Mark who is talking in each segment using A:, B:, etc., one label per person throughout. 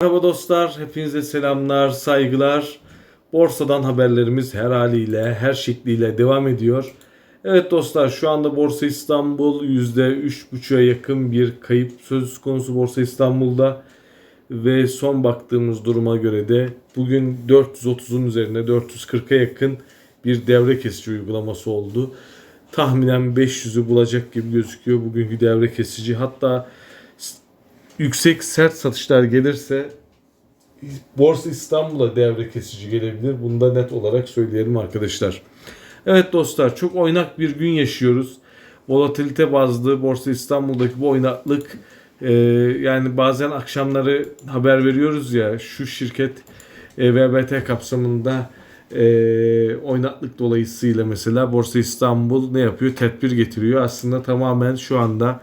A: Merhaba dostlar, hepinize selamlar, saygılar. Borsadan haberlerimiz her haliyle, her şekliyle devam ediyor. Evet dostlar, şu anda Borsa İstanbul %3,5'a yakın bir kayıp söz konusu Borsa İstanbul'da. Ve son baktığımız duruma göre de bugün 430'un üzerinde 440'a yakın bir devre kesici uygulaması oldu. Tahminen 500'ü bulacak gibi gözüküyor bugünkü devre kesici. Hatta yüksek sert satışlar gelirse Borsa İstanbul'a devre kesici gelebilir. Bunu da net olarak söyleyelim arkadaşlar. Evet dostlar çok oynak bir gün yaşıyoruz. Volatilite bazlı Borsa İstanbul'daki bu oynaklık e, yani bazen akşamları haber veriyoruz ya şu şirket e, VBT kapsamında e, oynaklık dolayısıyla mesela Borsa İstanbul ne yapıyor? Tedbir getiriyor. Aslında tamamen şu anda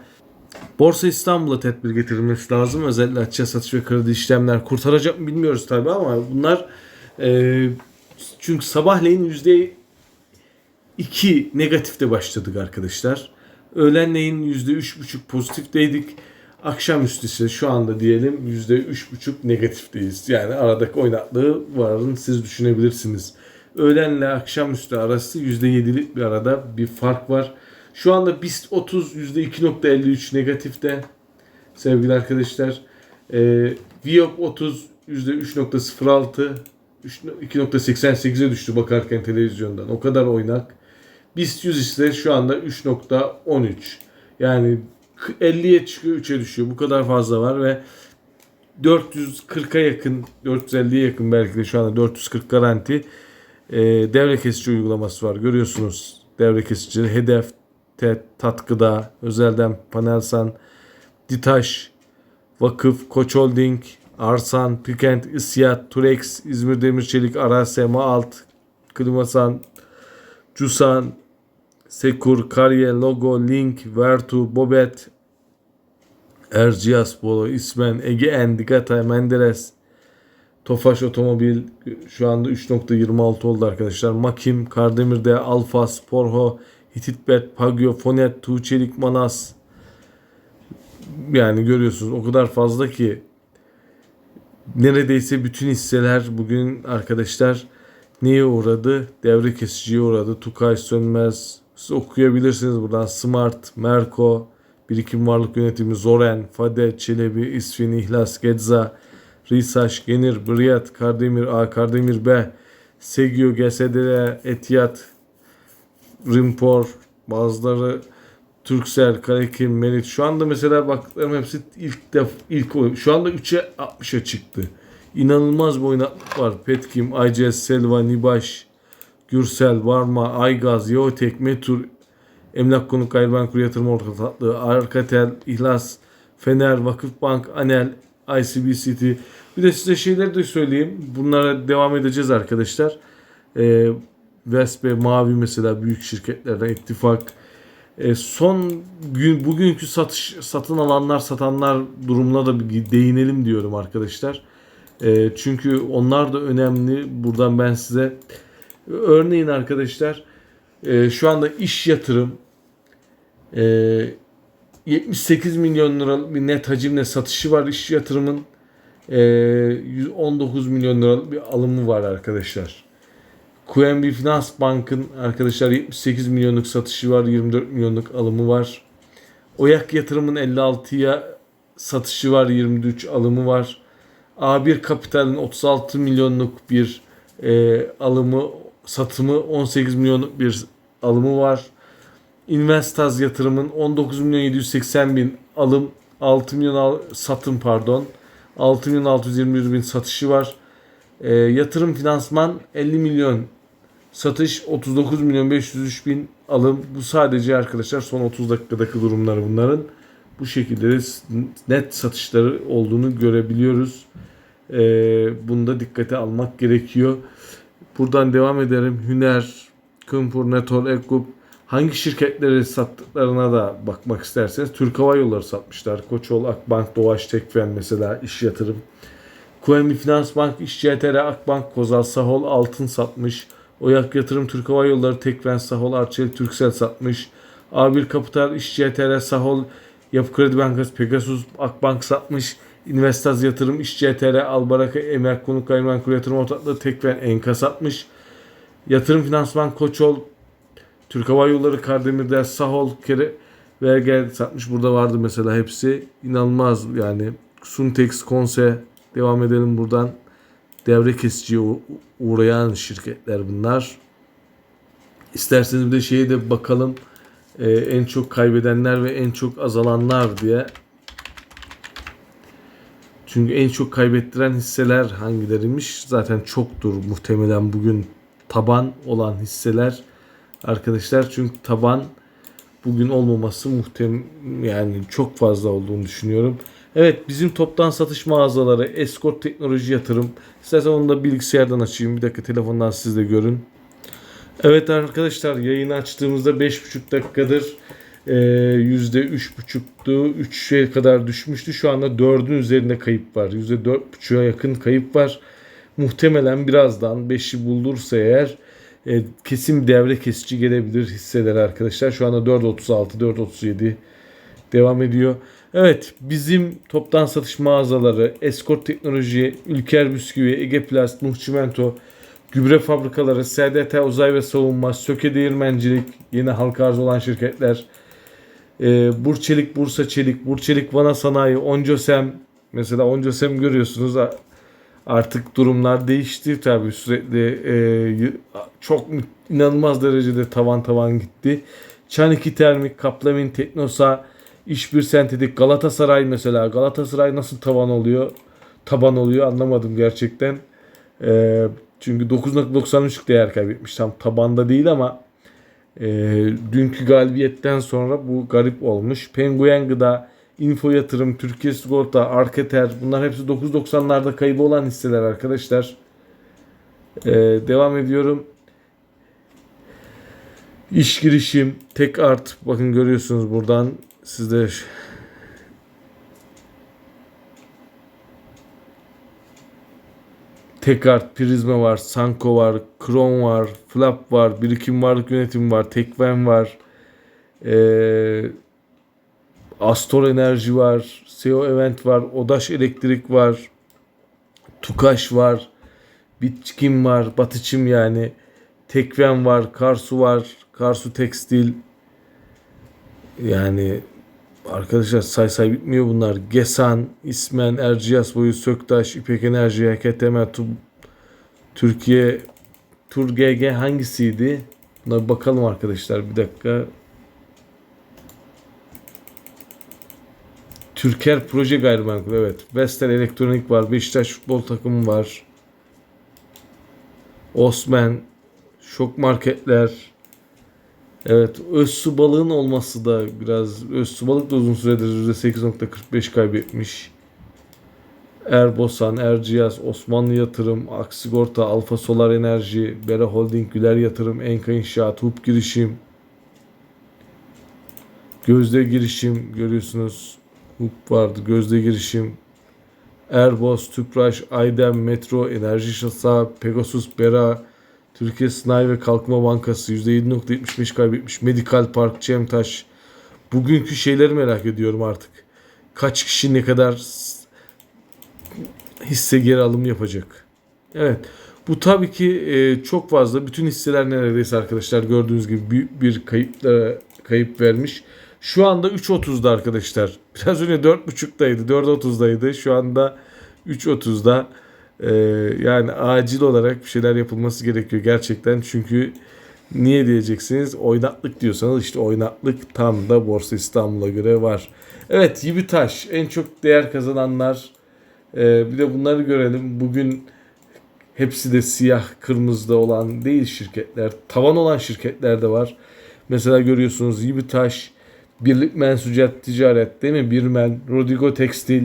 A: Borsa İstanbul'a tedbir getirilmesi lazım. Özellikle açığa satış ve kredi işlemler kurtaracak mı bilmiyoruz tabii ama bunlar e, çünkü sabahleyin yüzde iki negatifte başladık arkadaşlar. Öğlenleyin yüzde üç buçuk pozitifteydik. Akşamüstü ise şu anda diyelim yüzde üç buçuk negatifteyiz. Yani aradaki oynaklığı varın siz düşünebilirsiniz. Öğlenle akşamüstü arası yüzde yedilik bir arada bir fark var. Şu anda BIST 30 %2.53 negatifte sevgili arkadaşlar. Ee, VIOP 30 %3.06 2.88'e düştü bakarken televizyondan. O kadar oynak. BIST 100 ise şu anda 3.13. Yani 50'ye çıkıyor 3'e düşüyor. Bu kadar fazla var ve 440'a yakın 450'ye yakın belki de şu anda 440 garanti e, devre kesici uygulaması var. Görüyorsunuz devre kesici hedef TET, Tatkıda, Özel'den Panelsan, Ditaş, Vakıf, Koç Holding, Arsan, Pikent, İsyat, Turex, İzmir Demirçelik, Arase, Maalt, Klimasan, Cusan, Sekur, Karye, Logo, Link, Vertu, Bobet, Erciyes, Bolo, İsmen, Ege Endigata, Menderes, Tofaş Otomobil şu anda 3.26 oldu arkadaşlar. Makim, Kardemir'de, Alfa, Sporho, Hititbet, Pagyo, Fonet, Tuğçelik, Manas. Yani görüyorsunuz o kadar fazla ki neredeyse bütün hisseler bugün arkadaşlar neye uğradı? Devre kesiciye uğradı. Tukay Sönmez. Siz okuyabilirsiniz buradan. Smart, Merko, Birikim Varlık Yönetimi, Zoren, Fade, Çelebi, İsfin, İhlas, Gedza, Risaş, Genir, Briyat, Kardemir A, Kardemir B, Segio, GSDR, Etiyat, Rimpor, bazıları Türksel, Karakim, Merit. Şu anda mesela baktıklarım hepsi ilk def ilk oyun. Şu anda 3'e 60'a çıktı. İnanılmaz bir oynatmak var. Petkim, ICS, Selva, Nibaş, Gürsel, Varma, Aygaz, Yeotek, Metur, Emlak Konuk Kur Yatırım Ortaklığı, Arkatel, İhlas, Fener, Vakıfbank, Anel, ICB City. Bir de size şeyleri de söyleyeyim. Bunlara devam edeceğiz arkadaşlar. Ee, Vespe, Mavi mesela büyük şirketlerden ittifak. E, son gün bugünkü satış satın alanlar satanlar durumuna da bir değinelim diyorum arkadaşlar. E, çünkü onlar da önemli. Buradan ben size örneğin arkadaşlar e, şu anda iş yatırım e, 78 milyon liralık bir net hacimle satışı var iş yatırımın. E, 19 milyon liralık bir alımı var arkadaşlar. QNB Finans Bank'ın arkadaşlar 78 milyonluk satışı var, 24 milyonluk alımı var. Oyak Yatırım'ın 56'ya satışı var, 23 alımı var. A1 Kapital'in 36 milyonluk bir e, alımı, satımı, 18 milyonluk bir alımı var. Investaz Yatırım'ın 19 milyon 780 bin alım, 6 milyon al, satım pardon. 6 milyon 621 bin satışı var. E, yatırım finansman 50 milyon satış 39 milyon 503 bin alım. Bu sadece arkadaşlar son 30 dakikadaki durumları bunların. Bu şekilde de net satışları olduğunu görebiliyoruz. E, bunu da dikkate almak gerekiyor. Buradan devam ederim. Hüner, Kumpur, Netol, Ekup hangi şirketleri sattıklarına da bakmak isterseniz Türk Hava Yolları satmışlar. Koçol, Akbank, Doğaç, Tekfen mesela iş yatırım. QNB Finans Bank, İş CTR, Akbank, Kozal, Sahol, Altın satmış. Oyak Yatırım, Türk Hava Yolları, Tekfen, Sahol, Arçelik, Türksel satmış. A1 Kapital, İş CTR, Sahol, Yapı Kredi Bankası, Pegasus, Akbank satmış. Investaz Yatırım, İşçi TR, Albaraka, Emlak Konuk Gayrimenkul Yatırım Ortaklığı, Tekfen, Enkaz atmış. Yatırım Finansman Koçol, Türk Hava Yolları, Kardemir'de, Sahol, Kere, Vergel satmış. Burada vardı mesela hepsi. İnanılmaz yani. Suntex, Konse, devam edelim buradan. Devre kesiciye uğrayan şirketler bunlar. İsterseniz bir de şeye de bakalım. Ee, en çok kaybedenler ve en çok azalanlar diye. Çünkü en çok kaybettiren hisseler hangileriymiş? Zaten çoktur muhtemelen bugün taban olan hisseler arkadaşlar. Çünkü taban bugün olmaması muhtem yani çok fazla olduğunu düşünüyorum. Evet bizim toptan satış mağazaları Escort Teknoloji Yatırım. İstersen onu da bilgisayardan açayım. Bir dakika telefondan siz de görün. Evet arkadaşlar yayını açtığımızda 5,5 dakikadır e, %3,5'tu. 3'e kadar düşmüştü. Şu anda 4'ün üzerinde kayıp var. %4,5'a yakın kayıp var. Muhtemelen birazdan 5'i bulursa eğer e, kesin devre kesici gelebilir hisseler arkadaşlar. Şu anda 4.36, 4.37 devam ediyor. Evet bizim toptan satış mağazaları Escort Teknoloji, Ülker Bisküvi, Ege Plast, Nuh Çimento, gübre fabrikaları, SDT Uzay ve Savunma, Söke Değirmencilik, yeni halka arz olan şirketler, e, Burçelik, Bursa Çelik, Burçelik Vana Sanayi, Oncosem, mesela Oncosem görüyorsunuz artık durumlar değişti tabii sürekli e, çok inanılmaz derecede tavan tavan gitti. Çaniki Termik, Kaplamin, Teknosa, İşbir Sentetik, Galatasaray mesela. Galatasaray nasıl tavan oluyor? Taban oluyor anlamadım gerçekten. E, çünkü 9.93 değer kaybetmiş. Tam tabanda değil ama e, dünkü galibiyetten sonra bu garip olmuş. Penguen Gıda, Info Yatırım, Türkiye Sigorta, Arketer bunlar hepsi 9.90'larda kaybı olan hisseler arkadaşlar. E, devam ediyorum. İş girişim, tek art bakın görüyorsunuz buradan sizde Tekart, Prizma var, Sanko var, Kron var, Flap var, Birikim Varlık Yönetimi var, Tekven var, ee, Astor Enerji var, SEO Event var, Odaş Elektrik var, Tukaş var, Bitkim var, Batıçım yani, Tekven var, Karsu var, Karsu Tekstil, yani arkadaşlar say say bitmiyor bunlar. Gesan, İsmen, Erciyes Boyu, Söktaş, İpek Enerji, Tu- Türkiye, Tur GG hangisiydi? Buna bir bakalım arkadaşlar bir dakika. Türker Proje Gayrimenkul evet. Vestel Elektronik var. Beşiktaş futbol takımı var. Osman, Şok Marketler, Evet, Özsu balığın olması da biraz Özsu balık da uzun süredir %8.45 kaybetmiş. Erbosan, Erciyes, Osmanlı Yatırım, Aksigorta, Alfa Solar Enerji, Bera Holding, Güler Yatırım, Enka İnşaat, Hup Girişim, Gözde Girişim görüyorsunuz. Hup vardı, Gözde Girişim, Erbos, Tüpraş, Aydem, Metro, Enerji Şasa, Pegasus, Bera, Türkiye Sanayi ve Kalkınma Bankası %7.75 kaybetmiş. Medikal Park, Cemtaş. Bugünkü şeyleri merak ediyorum artık. Kaç kişi ne kadar hisse geri alım yapacak? Evet. Bu tabii ki e, çok fazla. Bütün hisseler neredeyse arkadaşlar gördüğünüz gibi büyük bir kayıplara kayıp vermiş. Şu anda 3.30'da arkadaşlar. Biraz önce 4.30'daydı. 4.30'daydı. Şu anda 3.30'da. Ee, yani acil olarak bir şeyler yapılması gerekiyor gerçekten. Çünkü niye diyeceksiniz? Oynaklık diyorsanız işte oynaklık tam da Borsa İstanbul'a göre var. Evet Yibitaş en çok değer kazananlar. Ee, bir de bunları görelim. Bugün hepsi de siyah kırmızıda olan değil şirketler. Tavan olan şirketler de var. Mesela görüyorsunuz Yibitaş, Birlik Mensucat Ticaret değil mi? Birmen, Rodrigo Tekstil,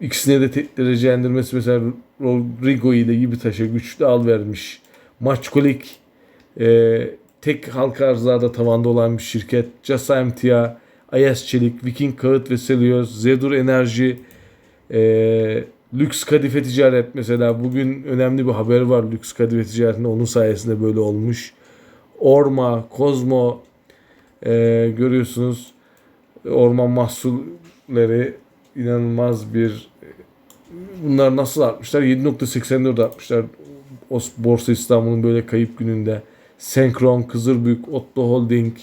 A: İkisine de tek derece indirmesi mesela Rodrigo ile gibi taşa güçlü al vermiş. Maçkolik e, tek halka arzlarda tavanda olan bir şirket. Casa Emtia, Ayas Çelik, Viking Kağıt ve Selüloz, Zedur Enerji, e, Lüks Kadife Ticaret mesela bugün önemli bir haber var Lüks Kadife Ticaretinde onun sayesinde böyle olmuş. Orma, Kozmo e, görüyorsunuz orman mahsulleri inanılmaz bir bunlar nasıl artmışlar? 7.84 artmışlar. O Borsa İstanbul'un böyle kayıp gününde. Senkron, Kızılbük, Otto Holding,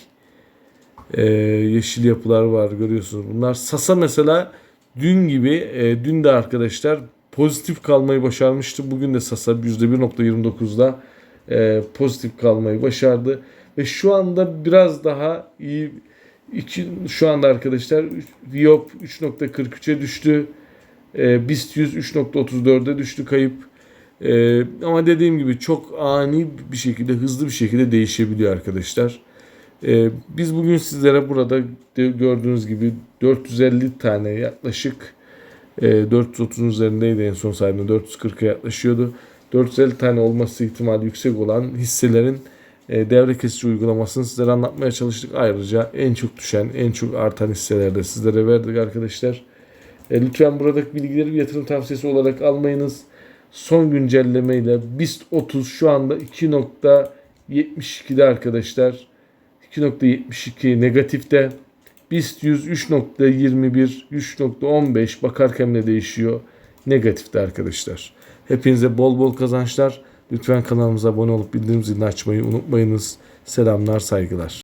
A: e, yeşil yapılar var görüyorsunuz. Bunlar Sasa mesela dün gibi e, dün de arkadaşlar pozitif kalmayı başarmıştı. Bugün de Sasa %1.29'da e, pozitif kalmayı başardı. Ve şu anda biraz daha iyi iki, şu anda arkadaşlar Viop 3.43'e düştü. E, BIST 100 3.34'e düştü kayıp. E, ama dediğim gibi çok ani bir şekilde hızlı bir şekilde değişebiliyor arkadaşlar. E, biz bugün sizlere burada gördüğünüz gibi 450 tane yaklaşık e, 430'un üzerindeydi en son saydığımda 440'a yaklaşıyordu. 450 tane olması ihtimali yüksek olan hisselerin devre kesici uygulamasını sizlere anlatmaya çalıştık. Ayrıca en çok düşen, en çok artan hisseleri de sizlere verdik arkadaşlar. E, lütfen buradaki bilgileri bir yatırım tavsiyesi olarak almayınız. Son güncellemeyle BIST 30 şu anda 2.72'de arkadaşlar. 2.72 negatifte. BIST 100 3.21, 3.15 bakarken de değişiyor. Negatifte arkadaşlar. Hepinize bol bol kazançlar. Lütfen kanalımıza abone olup bildirim zilini açmayı unutmayınız. Selamlar, saygılar.